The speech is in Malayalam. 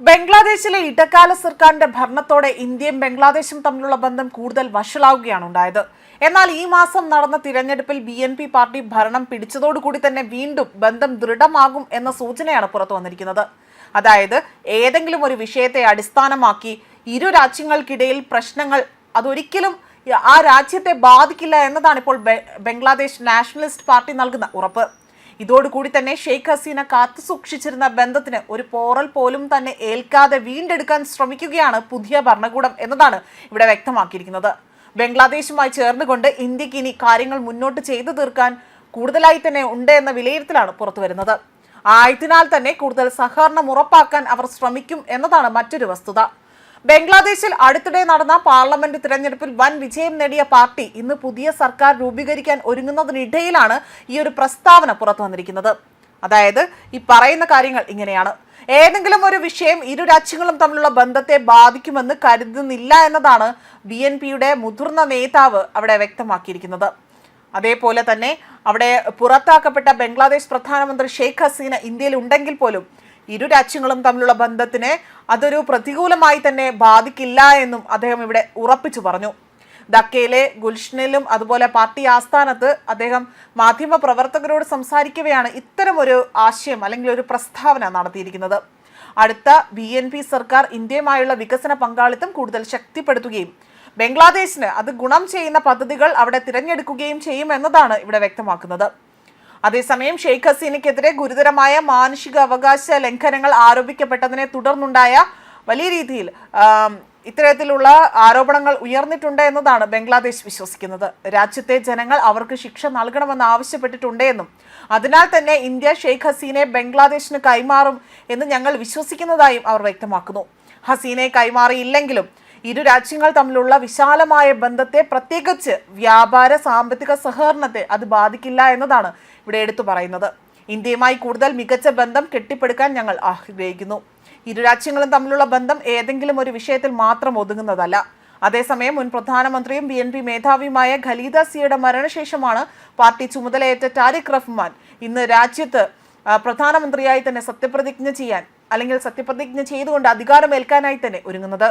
ബംഗ്ലാദേശിലെ ഇടക്കാല സർക്കാരിന്റെ ഭരണത്തോടെ ഇന്ത്യയും ബംഗ്ലാദേശും തമ്മിലുള്ള ബന്ധം കൂടുതൽ വഷളാവുകയാണ് ഉണ്ടായത്. എന്നാൽ ഈ മാസം നടന്ന തിരഞ്ഞെടുപ്പിൽ ബി എൻ പി പാർട്ടി ഭരണം പിടിച്ചതോടുകൂടി തന്നെ വീണ്ടും ബന്ധം ദൃഢമാകും എന്ന സൂചനയാണ് പുറത്തു വന്നിരിക്കുന്നത്. അതായത് ഏതെങ്കിലും ഒരു വിഷയത്തെ അടിസ്ഥാനമാക്കി ഇരു രാജ്യങ്ങൾക്കിടയിൽ പ്രശ്നങ്ങൾ അതൊരിക്കലും ആ രാജ്യത്തെ ബാധിക്കില്ല എന്നതാണ് ഇപ്പോൾ ബംഗ്ലാദേശ് നാഷണലിസ്റ്റ് പാർട്ടി നൽകുന്ന ഉറപ്പ്. ഇതോടുകൂടി തന്നെ ഷെയ്ഖ് ഹസീന കാത്തു സൂക്ഷിച്ചിരുന്ന ബന്ധത്തിന് ഒരു പോറൽ പോലും തന്നെ ഏൽക്കാതെ വീണ്ടെടുക്കാൻ ശ്രമിക്കുകയാണ് പുതിയ ഭരണകൂടം എന്നതാണ് ഇവിടെ വ്യക്തമാക്കിയിരിക്കുന്നത്. ബംഗ്ലാദേശുമായി ചേർന്നുകൊണ്ട് ഇന്ത്യയ്ക്ക് ഇനി കാര്യങ്ങൾ മുന്നോട്ട് ചെയ്തു തീർക്കാൻ കൂടുതലായി തന്നെ ഉണ്ട് എന്ന വിലയിരുത്തലാണ് പുറത്തുവരുന്നത് ആയതിനാൽ തന്നെ കൂടുതൽ സഹകരണം ഉറപ്പാക്കാൻ അവർ ശ്രമിക്കും എന്നതാണ് മറ്റൊരു വസ്തുത. ബംഗ്ലാദേശിൽ അടുത്തിടെ നടന്ന പാർലമെന്റ് തിരഞ്ഞെടുപ്പിൽ വൻ വിജയം നേടിയ പാർട്ടി ഇന്ന് പുതിയ സർക്കാർ രൂപീകരിക്കാൻ ഒരുങ്ങുന്നതിനിടയിലാണ് ഈ ഒരു പ്രസ്താവന പുറത്തു വന്നിരിക്കുന്നത്. അതായത് ഈ പറയുന്ന കാര്യങ്ങൾ ഇങ്ങനെയാണ്. ഏതെങ്കിലും ഒരു വിഷയം ഇരു രാജ്യങ്ങളും തമ്മിലുള്ള ബന്ധത്തെ ബാധിക്കുമെന്ന് കരുതുന്നില്ല എന്നതാണ് ബി എൻ പിയുടെ മുതിർന്ന നേതാവ് അവിടെ വ്യക്തമാക്കിയിരിക്കുന്നത്. അതേപോലെ തന്നെ അവിടെ പുറത്താക്കപ്പെട്ട ബംഗ്ലാദേശ് പ്രധാനമന്ത്രി ഷെയ്ഖ് ഹസീന ഇന്ത്യയിൽ ഉണ്ടെങ്കിൽ പോലും ഇരു രാജ്യങ്ങളും തമ്മിലുള്ള ബന്ധത്തിനെ അതൊരു പ്രതികൂലമായി തന്നെ ബാധിക്കില്ല എന്നും അദ്ദേഹം ഇവിടെ ഉറപ്പിച്ചു പറഞ്ഞു. ധക്കയിലെ ഗുൽഷനിലും അതുപോലെ പാർട്ടി ആസ്ഥാനത്ത് അദ്ദേഹം മാധ്യമ പ്രവർത്തകരോട് സംസാരിക്കവെയാണ് ഇത്തരമൊരു ആശയം അല്ലെങ്കിൽ ഒരു പ്രസ്താവന നടത്തിയിരിക്കുന്നത്. അടുത്ത ബി എൻ പി സർക്കാർ ഇന്ത്യയുമായുള്ള വികസന പങ്കാളിത്തം കൂടുതൽ ശക്തിപ്പെടുത്തുകയും ബംഗ്ലാദേശിന് അത് ഗുണം ചെയ്യുന്ന പദ്ധതികൾ അവിടെ തിരഞ്ഞെടുക്കുകയും ചെയ്യുമെന്നതാണ് ഇവിടെ വ്യക്തമാക്കുന്നത്. അതേസമയം ഷെയ്ഖ് ഹസീനയ്ക്കെതിരെ ഗുരുതരമായ മാനുഷിക അവകാശ ലംഘനങ്ങൾ ആരോപിക്കപ്പെട്ടതിനെ തുടർന്നുണ്ടായ വലിയ രീതിയിൽ ഇത്തരത്തിലുള്ള ആരോപണങ്ങൾ ഉയർന്നിട്ടുണ്ട് എന്നതാണ് ബംഗ്ലാദേശ് വിശ്വസിക്കുന്നത്. രാജ്യത്തെ ജനങ്ങൾ അവർക്ക് ശിക്ഷ നൽകണമെന്ന് ആവശ്യപ്പെട്ടിട്ടുണ്ട് എന്നും അതിനാൽ തന്നെ ഇന്ത്യ ഷെയ്ഖ് ഹസീനെ ബംഗ്ലാദേശിന് കൈമാറും എന്ന് ഞങ്ങൾ വിശ്വസിക്കുന്നതായും അവർ വ്യക്തമാക്കുന്നു. ഹസീനെ കൈമാറിയില്ലെങ്കിലും ഇരു രാജ്യങ്ങൾ തമ്മിലുള്ള വിശാലമായ ബന്ധത്തെ പ്രത്യേകിച്ച് വ്യാപാര സാമ്പത്തിക സഹകരണത്തെ അത് ബാധിക്കില്ല എന്നതാണ് ഇവിടെ എടുത്തു പറയുന്നത്. ഇന്ത്യയുമായി കൂടുതൽ മികച്ച ബന്ധം കെട്ടിപ്പടുക്കാൻ ഞങ്ങൾ ആഗ്രഹിക്കുന്നു. ഇരു രാജ്യങ്ങളും തമ്മിലുള്ള ബന്ധം ഏതെങ്കിലും ഒരു വിഷയത്തിൽ മാത്രം ഒതുങ്ങുന്നതല്ല. അതേസമയം മുൻ പ്രധാനമന്ത്രിയും ബി എൻ പി മേധാവിയുമായ ഖലീദ സിയുടെ മരണശേഷമാണ് പാർട്ടി ചുമതലയേറ്റ ടാരിഖ് റഹ്മാൻ ഇന്ന് രാജ്യത്ത് പ്രധാനമന്ത്രിയായി തന്നെ സത്യപ്രതിജ്ഞ ചെയ്യാൻ അല്ലെങ്കിൽ സത്യപ്രതിജ്ഞ ചെയ്തുകൊണ്ട് അധികാരമേൽക്കാനായി തന്നെ ഒരുങ്ങുന്നത്.